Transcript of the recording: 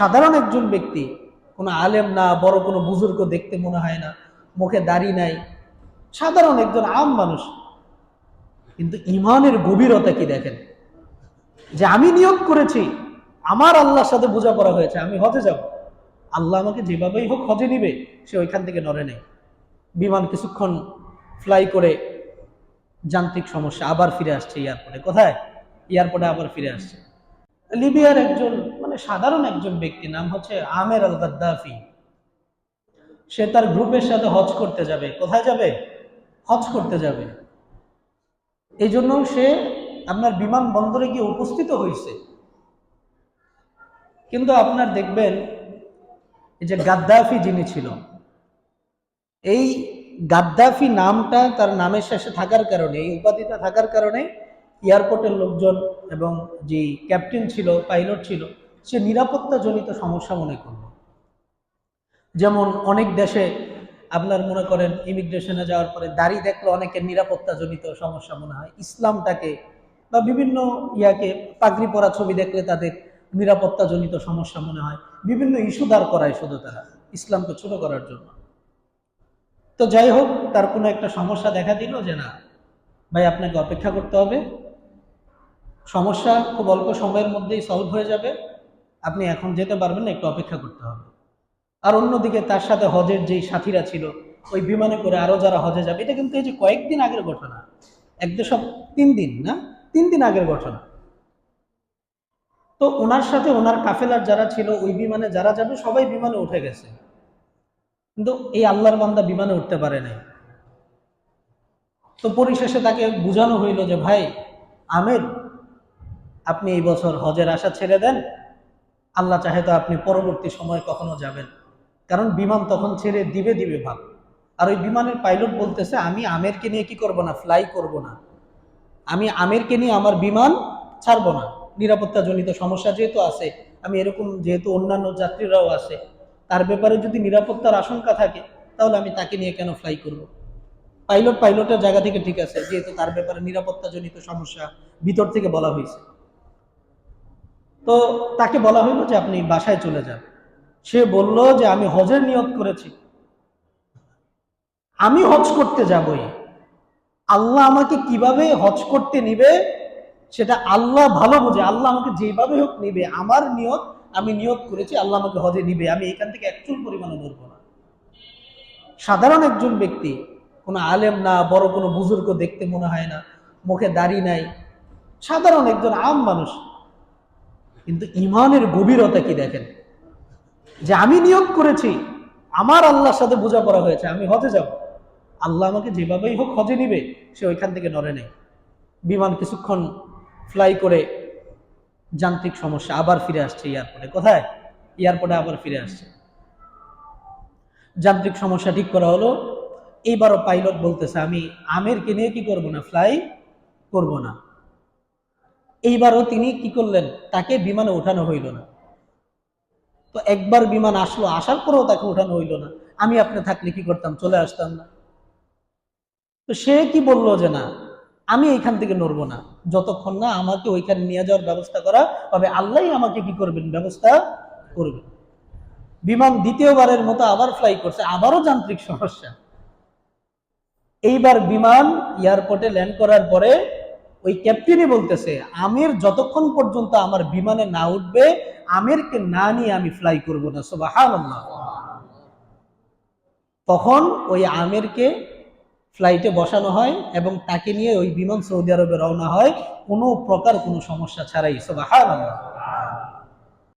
সাধারণ একজন ব্যক্তি, কোনো আলেম না, বড় কোনো বুজুর্গ দেখতে মনে হয় না, মুখে দাড়ি নাই, সাধারণ একজন আম মানুষ। কিন্তু ইমানের গভীরতা কি দেখেন? যে আমি নিয়োগ করেছি, আমার আল্লাহর সাথে বোঝাপড়া হয়েছে, আমি হজে যাব। আল্লাহ আমাকে যেভাবেই হোক হজে নিবে, সে ওইখান থেকে নড়ে নেই বিমান কিছুক্ষণ ফ্লাই করে যান্ত্রিক সমস্যা, আবার ফিরে আসছে এয়ারপোর্টে কোথায়? এয়ারপোর্টে আবার ফিরে আসছে। লিবিয়ার একজন সাধারণ একজন ব্যক্তি, নাম হচ্ছে আমের আল গাদ্দাফি সে তার গ্রুপের সাথে হজ করতে যাবে। কোথায় যাবে? হজ করতে যাবে। এই জন্য সে আপনার বিমান বন্দরে গিয়ে উপস্থিত হয়েছে। কিন্তু আপনার দেখবেন, এই যে গাদ্দাফি যিনি ছিল, এই গাদ্দাফি নামটা তার নামের শেষে থাকার কারণে, এই উপাধিটা থাকার কারণে এয়ারপোর্টের লোকজন এবং যে ক্যাপ্টেন ছিল পাইলট ছিল সে নিরাপত্তাজনিত সমস্যা মনে করল। যেমন অনেক দেশে আপনার মনে করেন ইমিগ্রেশনে যাওয়ার পরে দাড়ি দেখলে অনেকের নিরাপত্তাজনিত সমস্যা মনে হয়। ইসলামটাকে বা বিভিন্ন ইয়াকে পাগড়ি পরা ছবি দেখলে তাদের নিরাপত্তাজনিত সমস্যা মনে হয়। বিভিন্ন ইস্যু দাঁড় করায় শুধু তারা, ইসলামকে ছোট করার জন্য। তো যাই হোক, তার কোনো একটা সমস্যা দেখা দিল যে না, ভাই আপনাকে অপেক্ষা করতে হবে। সমস্যা খুব অল্প সময়ের মধ্যেই সলভ হয়ে যাবে। আপনি এখন যেতে পারবেন না, একটু অপেক্ষা করতে হবে। আর অন্যদিকে তার সাথে হজের যেই সাথীরা ছিল, ওই বিমানে করে আরও যারা হজে যাবে, এটা কিন্তু এই যে কয়েকদিন আগের ঘটনা, এক সব তিন দিন না? তিন দিন আগের ঘটনা। তো ওনার সাথে ওনার কাফেলার যারা ছিল, ওই বিমানে যারা যাবে, সবাই বিমানে উঠে গেছে। কিন্তু এই আল্লাহর বান্দা বিমানে উঠতে পারে নাই। তো পরিশেষে তাকে বোঝানো হইল যে, ভাই, আমের, আপনি এই বছর হজের আশা ছেড়ে দেন আল্লাহ চাহে তো আপনি পরবর্তী সময় কখনো যাবেন। কারণ বিমান তখন ছেড়ে দিবে দিবে ভাব আর ওই বিমানের পাইলট বলতেছে, আমি আমেরকে নিয়ে কি করব না? ফ্লাই করব না। আমি আমেরকে নিয়ে আমার বিমান ছাড়বো না। নিরাপত্তাজনিত সমস্যা যেহেতু আছে, আমি এরকম যেহেতু অন্যান্য যাত্রীরাও আছে, তার ব্যাপারে যদি নিরাপত্তার আশঙ্কা থাকে, তাহলে আমি তাকে নিয়ে কেন ফ্লাই করব? পাইলট পাইলটের জায়গা থেকে ঠিক আছে, যেহেতু তার ব্যাপারে নিরাপত্তাজনিত সমস্যা ভিতর থেকে বলা হয়েছে। তো তাকে বলা হইল যে আপনি বাসায় চলে যান। সে বলল যে আমি হজের নিয়ত করেছি। আমি হজ করতে যাবই। আল্লাহ আমাকে কীভাবে হজ করতে নিবে সেটা আল্লাহ ভালো বোঝে। আল্লাহ আমাকে যেভাবে হোক নিবে। আমার নিয়ত, আমি নিয়ত করেছি, আল্লাহ আমাকে হজে নিবে। আমি এখান থেকে একচুল পরিমাণে নড়বো না। সাধারণ একজন ব্যক্তি, কোনো আলেম না, বড় কোনো বুজুর্গ দেখতে মনে হয় না, মুখে দাড়ি নাই। সাধারণ একজন আম মানুষ। কিন্তু ইমানের গভীরতা কি দেখেন? যে আমি নিয়োগ করেছি, আমার আল্লাহর সাথে বোঝা বোঝাপড়া হয়েছে, আমি হজে যাব। আল্লাহ আমাকে যেভাবেই হোক হজে নিবে, সে ওইখান থেকে নড়ে নেই বিমান কিছুক্ষণ ফ্লাই করে যান্ত্রিক সমস্যা আবার ফিরে আসছে এয়ারপোর্টে কোথায়? এয়ারপোর্টে আবার ফিরে আসছে। যান্ত্রিক সমস্যা ঠিক করা হলো। এইবারও পাইলট বলতেছে, আমি আমেরকে নিয়ে কি করব না? ফ্লাই করব না। এইবারও তিনি কি করলেন? তাকে বিমানে ওঠানো হইল না। তো একবার বিমান আসলো, আসার পরেও তাকে ওঠানো হইল না। আমি আপনি থাকলে কি করতাম? চলে আসতাম না। তো সে কি বলল যে না, আমি এইখান থেকে নড়বো না। যতক্ষণ না আমাকে ওইখানে নিয়ে যাওয়ার ব্যবস্থা করা তবে আল্লাহ আমাকে কি করবেন? ব্যবস্থা করবেন। বিমান দ্বিতীয়বারের মতো আবার ফ্লাই করছে, আবারও যান্ত্রিক সমস্যা। এইবার বিমান এয়ারপোর্টে ল্যান্ড করার পরে ওই ক্যাপ্টেনই বলতেছে, আমির যতক্ষণ পর্যন্ত আমার বিমানে না উঠবে, আমিরকে না নিয়ে আমি ফ্লাই করব না। সোবাহান তখন ওই আমিরকে ফ্লাইটে বসানো হয় এবং তাকে নিয়ে ওই বিমান সৌদি আরবে রওনা হয়। কোনো প্রকার কোনো সমস্যা ছাড়াই, সুবহানাল্লাহ।